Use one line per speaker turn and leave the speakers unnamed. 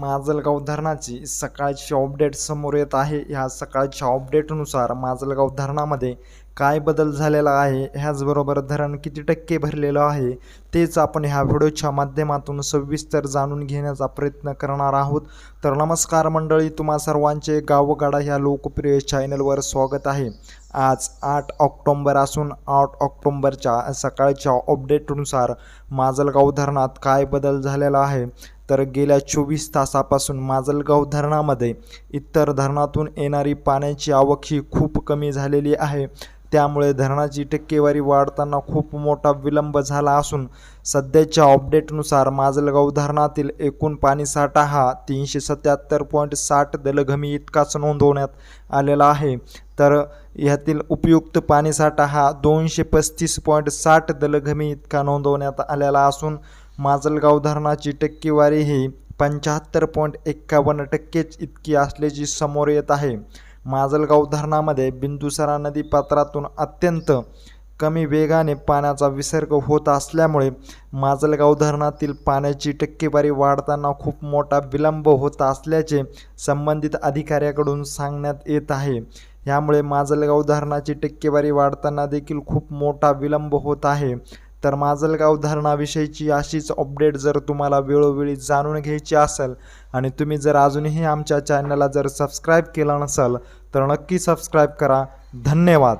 माजलगाव धरणाची सकाळची अपडेट समोर येत आहे. ह्या सकाळच्या अपडेटनुसार माजलगाव धरणामध्ये काय बदल झालेला आहे ह्याचबरोबर धरण किती टक्के भरलेलं आहे तेच आपण ह्या व्हिडिओच्या माध्यमातून सविस्तर जाणून घेण्याचा प्रयत्न करणार आहोत. तर नमस्कार मंडळी तुम्हा सर्वांचे गावगाडा ह्या लोकप्रिय चॅनलवर स्वागत आहे. आज आठ ऑक्टोंबर असून आठ ऑक्टोंबरच्या सकाळच्या अपडेटनुसार माजलगाव धरणात काय बदल झालेला आहे? तर गेल्या चोवीस तासापासून माजलगाव धरणामध्ये इतर धरणातून येणारी पाण्याची आवक ही खूप कमी झालेली आहे. त्यामुळे धरणाची टक्केवारी वाढताना खूप मोठा विलंब झाला असून सध्याच्या अपडेटनुसार माजलगाव धरणातील एकूण पाणीसाठा हा तीनशे सत्याहत्तर पॉईंट साठ दलघमी इतकाच नोंदवण्यात आलेला आहे. तर ह्यातील उपयुक्त पाणीसाठा हा दोनशे पस्तीस पॉईंट साठ दलघमी इतका नोंदवण्यात आलेला असून माजलगाव धरणाची टक्केवारी ही पंच्याहत्तर पॉईंट एक्कावन्न टक्केच इतकी असल्याची समोर येत आहे. माजलगाव धरणामध्ये बिंदुसरा नदीपात्रातून अत्यंत कमी वेगाने पाण्याचा विसर्ग होत असल्यामुळे माजलगाव धरणातील पाण्याची टक्केवारी वाढताना खूप मोठा विलंब होत असल्याचे संबंधित अधिकाऱ्याकडून सांगण्यात येत आहे. यामुळे माजलगाव धरणाची टक्केवारी वाढताना देखील खूप मोठा विलंब होत आहे. तर माजलगाव धरणाविषयीची अशीच अपडेट जर तुम्हाला वेळोवेळी जाणून घ्यायची असेल आणि तुम्ही जर अजूनही आमच्या चॅनलला जर सबस्क्राईब केला नसाल तर नक्की सबस्क्राईब करा. धन्यवाद.